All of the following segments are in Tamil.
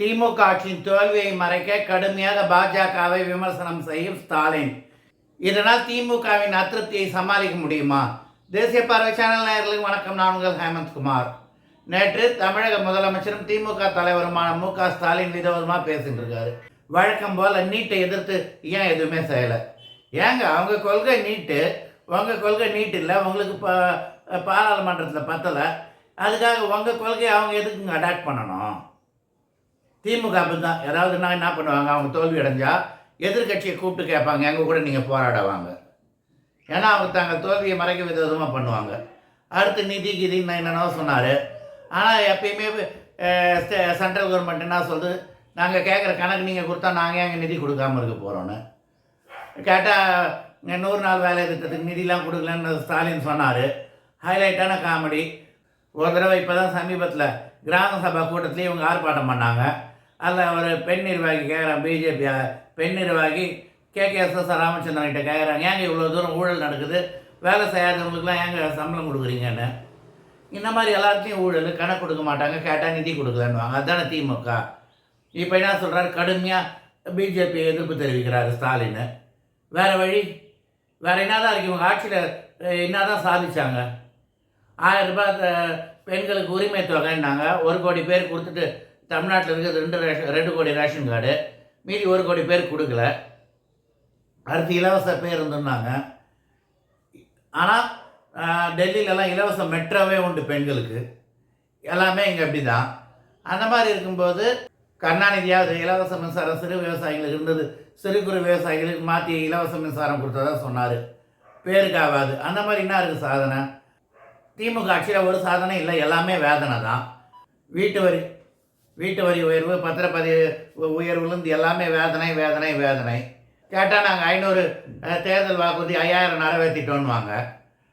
திமுக ஆட்சியின் தோல்வியை மறைக்க கடுமையாக பாஜகவை விமர்சனம் செய்யும் ஸ்டாலின். இதனால் திமுகவின் அதிருப்தியை சமாளிக்க முடியுமா? தேசிய பார்வை சேனல் நேயர்களுக்கு வணக்கம். நான் உங்கள் ஹேமந்த் குமார். நேற்று தமிழக முதலமைச்சரும் திமுக தலைவருமான மு க ஸ்டாலின் விதவிதமாக பேசிட்டு இருக்காரு வழக்கம் போல் நீட்டை எதிர்த்து ஏன் எதுவுமே செய்யலை? ஏங்க அவங்க கொள்கை நீட்டு உங்கள் கொள்கை நீட் இல்லை உங்களுக்கு பா பாராளுமன்றத்தில் பத்தலை. அதுக்காக உங்கள் கொள்கையை அவங்க எதுக்குங்க அடாப்ட் பண்ணணும்? திமுக அப்படி தான் யாராவதுனா என்ன பண்ணுவாங்க? அவங்க தோல்வி அடைஞ்சால் எதிர்க்கட்சியை கூப்பிட்டு கேட்பாங்க. எங்கள் கூட நீங்கள் போராடுவாங்க ஏன்னா அவங்க தாங்கள் தோல்வியை மறைக்க விதவிதமாக பண்ணுவாங்க. அடுத்து நிதி கிதின்னு என்னென்னோ சொன்னார். ஆனால் எப்பயுமே சென்ட்ரல் கவர்மெண்ட் என்ன சொல்லுது? நாங்கள் கேட்குற கணக்கு நீங்கள் கொடுத்தா நாங்கள் எங்கள் நிதி கொடுக்காம இருக்க போகிறோன்னு கேட்டால் நூறு நாள் வேலை திட்டத்துக்கு நிதிலாம் கொடுக்கலன்னு ஸ்டாலின் சொன்னார். ஹைலைட்டான காமெடி. ஒரு தடவை இப்போ தான் சமீபத்தில் கிராம சபா கூட்டத்திலேயே இவங்க ஆர்ப்பாட்டம் பண்ணாங்க. அதில் ஒரு பெண் நிர்வாகி கேட்குறான் பிஜேபி பெண் நிர்வாகி கே ராமச்சந்திரன் கிட்ட கேட்குறாங்க ஏங்க இவ்வளோ தூரம் ஊழல் நடக்குது? வேலை செய்யாதவங்களுக்குலாம் ஏங்க சம்பளம் கொடுக்குறீங்கன்னு? இந்த மாதிரி எல்லாத்தையும் ஊழல் கணக்கு கொடுக்க மாட்டாங்க கேட்டால் நிதி கொடுக்கலன்னுவாங்க. அதுதானே திமுக. இப்போ என்ன சொல்கிறாரு கடுமையாக பிஜேபி எதிர்ப்பு தெரிவிக்கிறாரு ஸ்டாலின் வேறு வழி? வேறு என்னதான் இருக்கு? இவங்க ஆட்சியில் என்னதான் சாதிச்சாங்க? ஆயிரம் ரூபாய் பெண்களுக்கு உரிமை தொகைன்னாங்க. ஒரு கோடி பேர் கொடுத்துட்டு தமிழ்நாட்டில் இருக்கிறது ரெண்டு ரேஷன் ரெண்டு கோடி ரேஷன் கார்டு. மீதி ஒரு கோடி பேர் கொடுக்கல. அடுத்து இலவச பேருந்துன்னாங்க ஆனால் டெல்லியிலலாம் இலவச மெட்ரோவே உண்டு பெண்களுக்கு. எல்லாமே இங்கே அப்படி தான் அந்த மாதிரி இருக்கும்போது கருணாநிதியாவது இலவச மின்சாரம் சிறு விவசாயிகளுக்கு இருந்தது. சிறு குறு விவசாயிகளுக்கு மாற்றி இலவச மின்சாரம் கொடுத்ததா சொன்னார். பேருக்காகாது அந்த மாதிரி என்ன இருக்குது சாதனை? திமுக ஆட்சியில் ஒரு சாதனை இல்லை. எல்லாமே வேதனை தான் வீட்டு வரி வீட்டு வரி உயர்வு பத்திரப்பதிவு உயர்வுலேருந்து எல்லாமே வேதனை வேதனை வேதனை. கேட்டால் நாங்கள் ஐநூறு தேர்தல் வாக்குறுதி ஐயாயிரம் நிறைவேற்றிட்டோன்னுவாங்க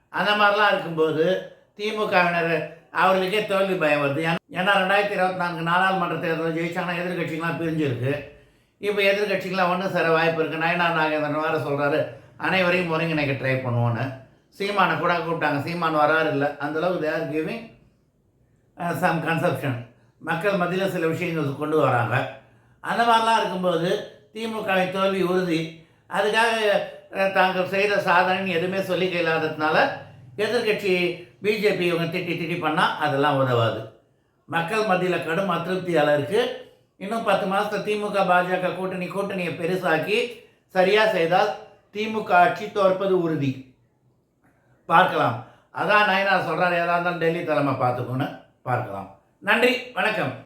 அந்த மாதிரிலாம் இருக்கும்போது திமுகவினர் அவர்களுக்கே தோல்வி பயம் வருது. ஏன்னா- ரெண்டாயிரத்தி இருபத்தி நான்கு நாடாளுமன்ற தேர்தல் ஜெயிச்சாங்கன்னா எதிர்கட்சிகள்லாம் பிரிஞ்சிருக்கு. இப்போ எதிர்கட்சிகள்லாம் ஒன்றும் சில வாய்ப்பு இருக்குது நயனார் நாகேந்திரன் வேறு சொல்கிறாரு அனைவரையும் ஒருங்கிணைக்க ட்ரை பண்ணுவோன்னு சீமானை கூட கூப்பிட்டாங்க. சீமான் வராரு இல்லை. அந்தளவுக்கு தேர் கிவிங் சம் கன்செப்ஷன் மக்கள் மத்தியில் சில விஷயங்கள் கொண்டு வராங்க. அந்த மாதிரிலாம் இருக்கும்போது திமுகவின் தோல்வி உறுதி. அதுக்காக தாங்கள் செய்த சாதனை எதுவுமே சொல்லிக்க இல்லாததுனால எதிர்க்கட்சி பிஜேபி இவங்க திட்டி திட்டி பண்ணால் அதெல்லாம் உதவாது. மக்கள் மத்தியில் கடும் அதிருப்தியால் இருக்குது இன்னும் பத்து மாதத்தில் திமுக பாஜக கூட்டணி கூட்டணியை பெருசாக்கி சரியாக செய்தால் திமுக ஆட்சி தோற்பது உறுதி. பார்க்கலாம். அதான் நயனார் சொல்கிறார் ஏதா இருந்தாலும் டெல்லி தலைமை பார்த்துக்கோன்னு பார்க்கலாம். நன்றி வணக்கம்.